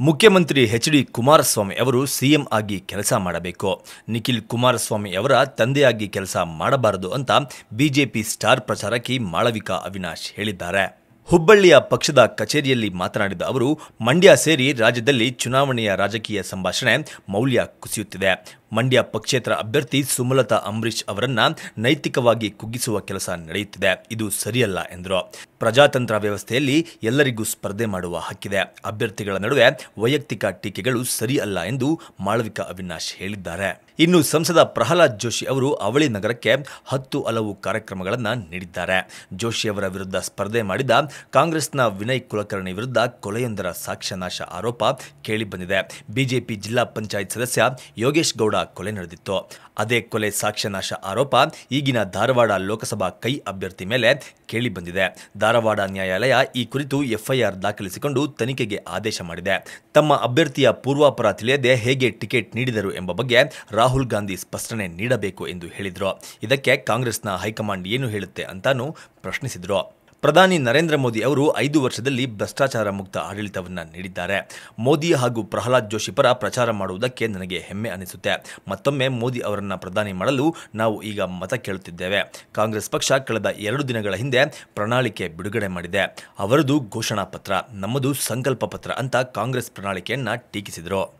ಮುಖ್ಯಮಂತ್ರಿ H D Kumaraswamy ಅವರು CM ಆಗಿ ಕೆಲಸ ಮಾಡಬೇಕು. ನಿಖಿಲ್ ಕುಮಾರಸ್ವಾಮಿ ಅವರ ತಂದೆಯಾಗಿ ಕೆಲಸ ಮಾಡಬಾರದು ಅಂತ ಬಿಜೆಪಿ ಸ್ಟಾರ್ ಪ್ರಚಾರಕಿ ಮಾಳವಿಕಾ ಅವಿನಾಶ್ ಹೇಳಿದ್ದಾರೆ. ಹುಬ್ಬಳ್ಳಿಯ ಪಕ್ಷದ ಕಚೇರಿಯಲ್ಲಿ ಮಾತನಾಡಿದ ಅವರು, ಮಂಡ್ಯ ಸೇರಿ ರಾಜ್ಯದಲ್ಲಿ ಚುನಾವಣೆಯ ರಾಜಕೀಯ ಸಂಭಾಷಣೆ ಮೌಲ್ಯ ಕುಸಿಯುತ್ತಿದೆ. ಮಂಡ್ಯ ಪಕ್ಷೇತರ ಅಭ್ಯರ್ಥಿ ಸುಮಲತಾ ಅಂಬರೀಶ್ ಅವರನ್ನ ನೈತಿಕವಾಗಿ ಕುಗ್ಗಿಸುವ ಕೆಲಸ ನಡೆಯುತ್ತಿದೆ. ಇದು ಸರಿಯಲ್ಲ ಎಂದರು. ಪ್ರಜಾತಂತ್ರ ವ್ಯವಸ್ಥೆಯಲ್ಲಿ ಎಲ್ಲರಿಗೂ ಸ್ಪರ್ಧೆ ಮಾಡುವ ಹಕ್ಕಿದೆ. ಅಭ್ಯರ್ಥಿಗಳ ನಡುವೆ ವೈಯಕ್ತಿಕ ಟೀಕೆಗಳು ಸರಿಯಲ್ಲ ಎಂದು ಮಾಳವಿಕಾ ಅವಿನಾಶ್ ಹೇಳಿದ್ದಾರೆ. ಇನ್ನು ಸಂಸದ ಪ್ರಹ್ಲಾದ್ ಜೋಶಿ ಅವರು ಅವಳಿ ನಗರಕ್ಕೆ ಹತ್ತು ಹಲವು ಕಾರ್ಯಕ್ರಮಗಳನ್ನು ನೀಡಿದ್ದಾರೆ. ಜೋಶಿ ಅವರ ವಿರುದ್ಧ ಸ್ಪರ್ಧೆ ಮಾಡಿದ ಕಾಂಗ್ರೆಸ್ನ ವಿನಯ್ ಕುಲಕರ್ಣಿ ವಿರುದ್ಧ ಕೊಲೆಯೊಂದರ ಸಾಕ್ಷ್ಯನಾಶ ಆರೋಪ ಕೇಳಿಬಂದಿದೆ. ಬಿಜೆಪಿ ಜಿಲ್ಲಾ ಪಂಚಾಯತ್ ಸದಸ್ಯ ಯೋಗೇಶ್ ಗೌಡ ಕೊಲೆ ನಡೆದಿತ್ತು. ಅದೇ ಕೊಲೆ ಸಾಕ್ಷ್ಯನಾಶ ಆರೋಪ ಈಗಿನ ಧಾರವಾಡ ಲೋಕಸಭಾ ಕೈ ಅಭ್ಯರ್ಥಿ ಮೇಲೆ ಕೇಳಿಬಂದಿದೆ ಧಾರವಾಡ ನ್ಯಾಯಾಲಯ ಈ ಕುರಿತು ಎಫ್ಐಆರ್ ದಾಖಲಿಸಿಕೊಂಡು ತನಿಖೆಗೆ ಆದೇಶ ಮಾಡಿದೆ. ತಮ್ಮ ಅಭ್ಯರ್ಥಿಯ ಪೂರ್ವಾಪರ ತಿಳಿಯದೆ ಹೇಗೆ ಟಿಕೆಟ್ ನೀಡಿದರು ಎಂಬ ಬಗ್ಗೆ ರಾಹುಲ್ ಗಾಂಧಿ ಸ್ಪಷ್ಟನೆ ನೀಡಬೇಕು ಎಂದು ಹೇಳಿದರು. ಇದಕ್ಕೆ ಕಾಂಗ್ರೆಸ್ನ ಹೈಕಮಾಂಡ್ ಏನು ಹೇಳುತ್ತೆ ಅಂತಾನೂ ಪ್ರಶ್ನಿಸಿದರು. ಪ್ರಧಾನಿ ನರೇಂದ್ರ ಮೋದಿ ಅವರು ಐದು ವರ್ಷದಲ್ಲಿ ಭ್ರಷ್ಟಾಚಾರ ಮುಕ್ತ ಆಡಳಿತವನ್ನು ನೀಡಿದ್ದಾರೆ. ಮೋದಿ ಹಾಗೂ ಪ್ರಹ್ಲಾದ್ ಜೋಶಿ ಪರ ಪ್ರಚಾರ ಮಾಡುವುದಕ್ಕೆ ನನಗೆ ಹೆಮ್ಮೆ ಅನಿಸುತ್ತೆ. ಮತ್ತೊಮ್ಮೆ ಮೋದಿ ಅವರನ್ನು ಪ್ರಧಾನಿ ಮಾಡಲು ನಾವು ಈಗ ಮತ ಕೇಳುತ್ತಿದ್ದೇವೆ. ಕಾಂಗ್ರೆಸ್ ಪಕ್ಷ ಕಳೆದ ಎರಡು ದಿನಗಳ ಹಿಂದೆ ಪ್ರಣಾಳಿಕೆ ಬಿಡುಗಡೆ ಮಾಡಿದೆ. ಅವರದು ಘೋಷಣಾ ಪತ್ರ, ನಮ್ಮದು ಸಂಕಲ್ಪ ಪತ್ರ ಅಂತ ಕಾಂಗ್ರೆಸ್ ಪ್ರಣಾಳಿಕೆಯನ್ನು ಟೀಕಿಸಿದರು.